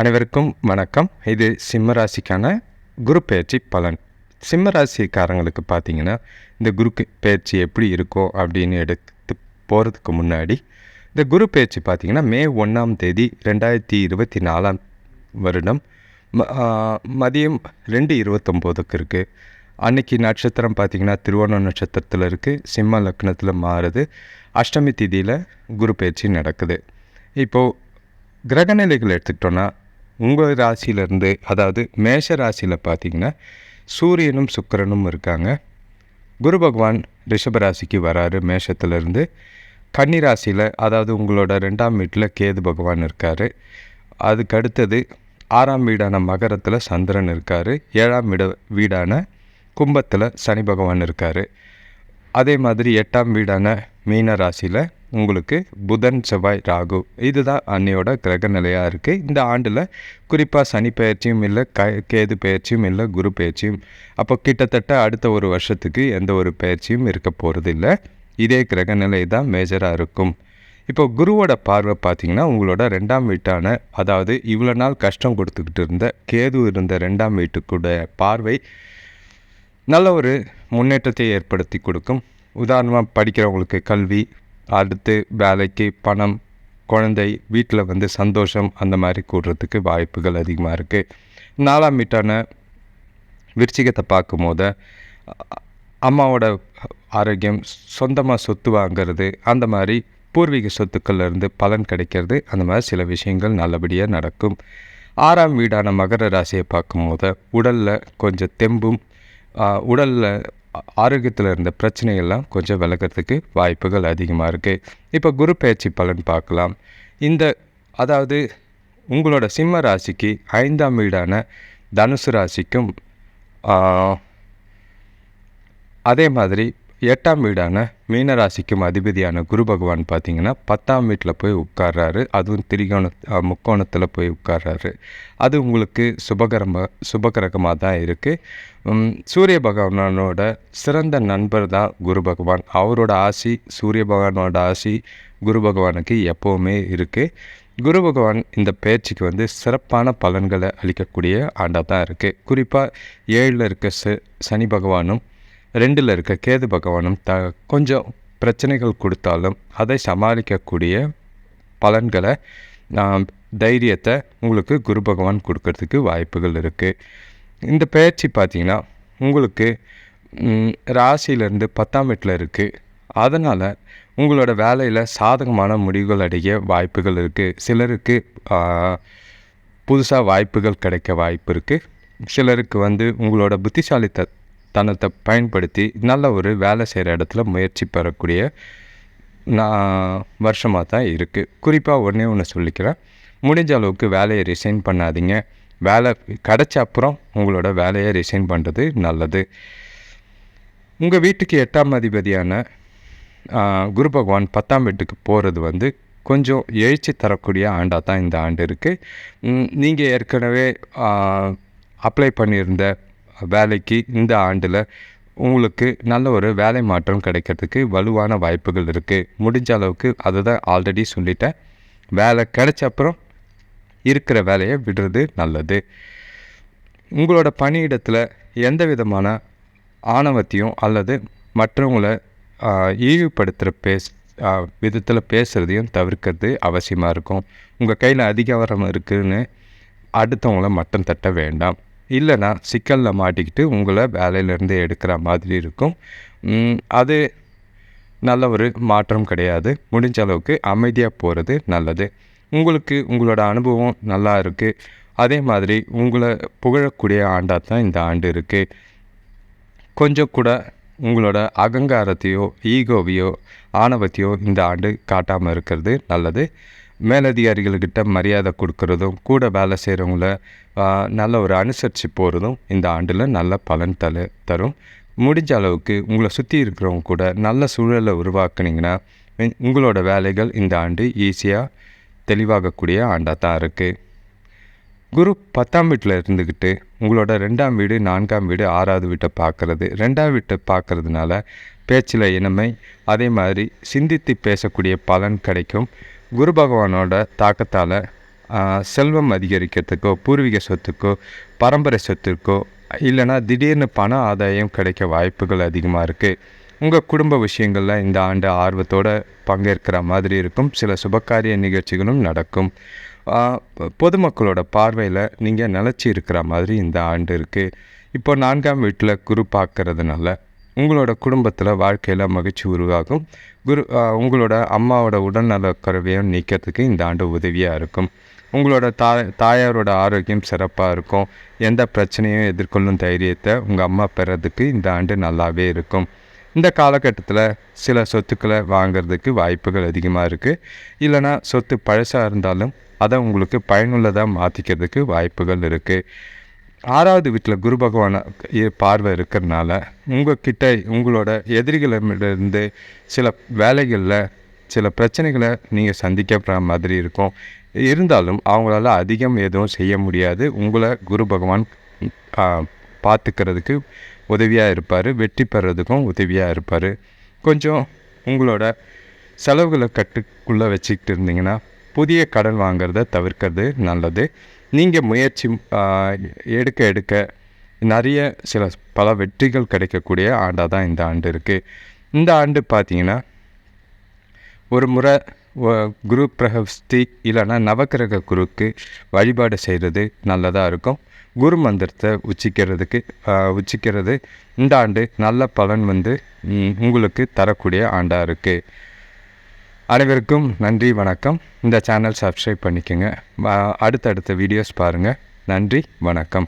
அனைவருக்கும் வணக்கம். இது சிம்ம ராசிக்கான குரு பயிற்சி பலன். சிம்ம ராசிக்காரங்களுக்கு பார்த்தீங்கன்னா இந்த குரு பயிற்சி எப்படி இருக்கும் அப்படின்னு எடுத்து போகிறதுக்கு முன்னாடி இந்த குரு பயிற்சி பார்த்தீங்கன்னா மே ஒன்றாம் தேதி ரெண்டாயிரத்தி இருபத்தி நாலாம் வருடம் ம- மதியம் ரெண்டு இருபத்தொம்போதுக்கு இருக்குது அன்னைக்கு நட்சத்திரம் பார்த்திங்கன்னா திருவோண நட்சத்திரத்தில் இருக்குது சிம்ம லக்னத்தில் மாறுது அஷ்டமி திதியில் குரு பயிற்சி நடக்குது. இப்போது கிரகநிலைகள் எடுத்துக்கிட்டோன்னா உங்கள் ராசியிலேருந்து அதாவது மேஷ ராசியில் பார்த்தீங்கன்னா சூரியனும் சுக்கிரனும் இருக்காங்க. குரு பகவான் ரிஷப ராசிக்கு வராரு மேஷத்துலேருந்து. கன்னி ராசியில் அதாவது உங்களோட ரெண்டாம் வீட்டில் கேது பகவான் இருக்கார். அதுக்கு அடுத்தது ஆறாம் வீடான மகரத்தில் சந்திரன் இருக்கார். ஏழாம் வீட வீடான கும்பத்தில் சனி பகவான் இருக்கார். அதே மாதிரி எட்டாம் வீடான மீன ராசியில் உங்களுக்கு புதன் செவ்வாய் ராகு இதுதான் அன்னையோட கிரக நிலையாக இருக்குது இந்த ஆண்டில் குறிப்பாக சனி பயிற்சியும் இல்லை க கேது பெயர்ச்சியும் இல்லை குரு பயிற்சியும் அப்போ கிட்டத்தட்ட அடுத்த ஒரு வருஷத்துக்கு எந்த ஒரு பயிற்சியும் இருக்க போகிறது இல்லை இதே கிரக நிலை தான் மேஜராக இருக்கும். இப்போ குருவோட பார்வை பார்த்தீங்கன்னா உங்களோட ரெண்டாம் வீட்டான அதாவது இவ்வளோ நாள் கஷ்டம் கொடுத்துக்கிட்டு இருந்த கேது இருந்த ரெண்டாம் வீட்டுக்குடைய பார்வை நல்ல ஒரு முன்னேற்றத்தை ஏற்படுத்தி கொடுக்கும். உதாரணமாக படிக்கிறவங்களுக்கு கல்வி அடுத்து வேலைக்கு பணம் குழந்தை வீட்டில் வந்து சந்தோஷம் அந்த மாதிரி கூடுறதுக்கு வாய்ப்புகள் அதிகமாக இருக்குது நாலாம் வீட்டான விருச்சிகத்தை பார்க்கும்போது போது அம்மாவோட ஆரோக்கியம் சொந்தமாக சொத்து வாங்குறது அந்த மாதிரி பூர்வீக சொத்துக்கள்லேருந்து பலன் கிடைக்கிறது அந்த மாதிரி சில விஷயங்கள் நல்லபடியாக நடக்கும். ஆறாம் வீடான மகர ராசியை பார்க்கும்போது உடலில் கொஞ்சம் தெம்பும் உடலில் ஆரோக்கியத்தில் இருந்த பிரச்சனைகள்லாம் கொஞ்சம் விளக்கிறதுக்கு வாய்ப்புகள் அதிகமாக இருக்குது இப்போ குரு பயிற்சி பலன் பார்க்கலாம் இந்த அதாவது உங்களோட சிம்ம ராசிக்கு ஐந்தாம் வீடான தனுசு ராசிக்கும் அதே மாதிரி எட்டாம் வீடான மீனராசிக்கும் அதிபதியான குரு பகவான் பார்த்தீங்கன்னா பத்தாம் வீட்டில் போய் உட்கார்றாரு. அதுவும் திரிகோண முக்கோணத்தில் போய் உட்கார்றாரு. அது உங்களுக்கு சுபகரமாக சுபகரகமாக தான் இருக்குது சூரிய பகவானோட சிறந்த நண்பர் தான் குரு பகவான். அவரோட ஆசி சூரிய பகவானோட ஆசி குரு பகவானுக்கு எப்போவுமே இருக்குது குரு பகவான் இந்த பயிற்சிக்கு வந்து சிறப்பான பலன்களை அளிக்கக்கூடிய ஆண்டாக தான் இருக்குது குறிப்பாக ஏழில் இருக்க ச சனி பகவானும் ரெண்டில் இருக்க கேது பகவானும் த கொஞ்சம் பிரச்சனைகள் கொடுத்தாலும் அதை சமாளிக்கக்கூடிய பலன்களை தைரியத்தை உங்களுக்கு குரு பகவான் கொடுக்கறதுக்கு வாய்ப்புகள் இருக்குது இந்த பயிற்சி பார்த்தீங்கன்னா உங்களுக்கு ராசியிலேருந்து பத்தாம் வீட்டில் இருக்குது அதனால் உங்களோட வேலையில் சாதகமான முடிவுகள் அடைய வாய்ப்புகள் இருக்குது சிலருக்கு புதுசாக வாய்ப்புகள் கிடைக்க வாய்ப்பு இருக்குது சிலருக்கு வந்து உங்களோட புத்திசாலித்த தனத்தை பயன்படுத்தி நல்ல ஒரு வேலை செய்கிற இடத்துல முயற்சி பெறக்கூடிய நான் வருஷமாக தான் இருக்குது குறிப்பாக ஒன்றே ஒன்று சொல்லிக்கிறேன். முடிஞ்ச அளவுக்கு வேலையை ரிசைன் பண்ணாதீங்க. வேலை கிடச்ச அப்புறம் உங்களோட வேலையை ரிசைன் பண்ணுறது நல்லது. உங்கள் வீட்டுக்கு எட்டாம் அதிபதியான குரு பகவான் பத்தாம் வீட்டுக்கு போகிறது வந்து கொஞ்சம் எழுச்சி தரக்கூடிய ஆண்டாக தான் இந்த ஆண்டு இருக்குது நீங்கள் ஏற்கனவே அப்ளை பண்ணியிருந்த வேலைக்கு இந்த ஆண்டில் உங்களுக்கு நல்ல ஒரு வேலை மாற்றம் கிடைக்கிறதுக்கு வலுவான வாய்ப்புகள் இருக்குது முடிஞ்ச அளவுக்கு அதை தான் ஆல்ரெடி சொல்லிட்டேன். வேலை கிடைச்ச அப்புறம் இருக்கிற வேலையை விடுறது நல்லது. உங்களோட பணியிடத்தில் எந்த விதமான ஆணவத்தையும் அல்லது மற்றவங்களை இழிவுபடுத்துகிற பேஸ் விதத்தில் பேசுகிறதையும் தவிர்க்கிறது அவசியமாக இருக்கும். உங்கள் கையில் அதிகாரம் இருக்குதுன்னு அடுத்தவங்கள மட்டம் தட்ட வேண்டாம். இல்லைன்னா சிக்கலில் மாட்டிக்கிட்டு உங்களை வேலையிலேருந்து எடுக்கிற மாதிரி இருக்கும். அது நல்ல ஒரு மாற்றம் கிடையாது. முடிஞ்ச அளவுக்கு அமைதியாக போகிறது நல்லது. உங்களுக்கு உங்களோட அனுபவம் நல்லா இருக்குது அதே மாதிரி உங்களை புகழக்கூடிய ஆண்டாக தான் இந்த ஆண்டு இருக்குது கொஞ்சம் கூட உங்களோட அகங்காரத்தையோ ஈகோவையோ ஆணவத்தையோ இந்த ஆண்டு காட்டாமல் இருக்கிறது நல்லது. மேலதிகாரிகள்கிட்ட மரியாதை கொடுக்கறதும் கூட வேலை செய்கிறவங்கள நல்ல ஒரு அனுசரித்து போகிறதும் இந்த ஆண்டில் நல்ல பலன் தல தரும். முடிஞ்ச அளவுக்கு உங்களை சுற்றி இருக்கிறவங்க கூட நல்ல சூழலை உருவாக்குனீங்கன்னா உங்களோட வேலைகள் இந்த ஆண்டு ஈஸியாக தெளிவாகக்கூடிய ஆண்டாக தான் இருக்குது குரு பத்தாம் வீட்டில் இருந்துக்கிட்டு உங்களோட ரெண்டாம் வீடு நான்காம் வீடு ஆறாவது வீட்டை பார்க்குறது ரெண்டாம் வீட்டை பார்க்கறதுனால பேச்சில் இனிமை அதே மாதிரி சிந்தித்து பேசக்கூடிய பலன் கிடைக்கும். குரு பகவானோட தாக்கத்தால் செல்வம் அதிகரிக்கிறதுக்கோ பூர்வீக சொத்துக்கோ பரம்பரை சொத்துக்கோ இல்லைன்னா திடீர்னு பண ஆதாயம் கிடைக்க வாய்ப்புகள் அதிகமாக இருக்குது உங்கள் குடும்ப விஷயங்களில் இந்த ஆண்டு ஆர்வத்தோடு பங்கேற்கிற மாதிரி இருக்கும். சில சுபகாரிய நிகழ்ச்சிகளும் நடக்கும். பொதுமக்களோட பார்வையில் நீங்கள் நிலச்சி இருக்கிற மாதிரி இந்த ஆண்டு இருக்குது இப்போ நான்காம் வீட்டில் குரு பார்க்கறதுனால உங்களோட குடும்பத்தில் வாழ்க்கையில் மகிழ்ச்சி உருவாகும். குரு உங்களோட அம்மாவோட உடல்நல குறைவையும் நீக்கிறதுக்கு இந்த ஆண்டு உதவியாக இருக்கும். உங்களோட தாய் தாயாரோட ஆரோக்கியம் சிறப்பாக இருக்கும். எந்த பிரச்சனையும் எதிர்கொள்ளும் தைரியத்தை உங்கள் அம்மா பெறதுக்கு இந்த ஆண்டு நல்லாவே இருக்கும். இந்த காலகட்டத்தில் சில சொத்துக்களை வாங்குறதுக்கு வாய்ப்புகள் அதிகமாக இருக்குது இல்லைன்னா சொத்து பழசாக இருந்தாலும் அதை உங்களுக்கு பயனுள்ளதாக மாற்றிக்கிறதுக்கு வாய்ப்புகள் இருக்குது ஆறாவது வீட்டில் குரு பகவான இ- பார்வை இருக்கிறனால உங்ககிட்ட உங்களோட எதிரிகளிடமிருந்து சில வேலைகளில் சில பிரச்சனைகளை நீங்கள் சந்திக்கப்படுற மாதிரி இருக்கும். இருந்தாலும் அவங்களால அதிகம் எதுவும் செய்ய முடியாது. உங்களை குரு பகவான் பார்த்துக்கிறதுக்கு உதவியாக இருப்பார். வெற்றி பெறதுக்கும் உதவியாக இருப்பார். கொஞ்சம் உங்களோட செலவுகளை கட்டுக்குள்ளே வச்சுக்கிட்டு இருந்தீங்கன்னா புதிய கடன் வாங்குறத தவிர்க்கிறது நல்லது. நீங்கள் முயற்சி எடுக்க எடுக்க நிறைய சில பல வெற்றிகள் கிடைக்கக்கூடிய ஆண்டாக தான் இந்த ஆண்டு இருக்குது இந்த ஆண்டு பார்த்தீங்கன்னா ஒரு முறை குரு பிரஹஸ்தி இல்லைன்னா நவக்கிரக குருக்கு வழிபாடு செய்கிறது நல்லதாக இருக்கும். குரு மந்திரத்தை உச்சிக்கிறதுக்கு உச்சிக்கிறது இந்த ஆண்டு நல்ல பலன் வந்து உங்களுக்கு தரக்கூடிய ஆண்டாக இருக்குது அனைவருக்கும் நன்றி வணக்கம். இந்த சேனல் சப்ஸ்கிரைப் பண்ணிக்கோங்க. அடுத்தடுத்த வீடியோஸ் பாருங்கள் நன்றி வணக்கம்.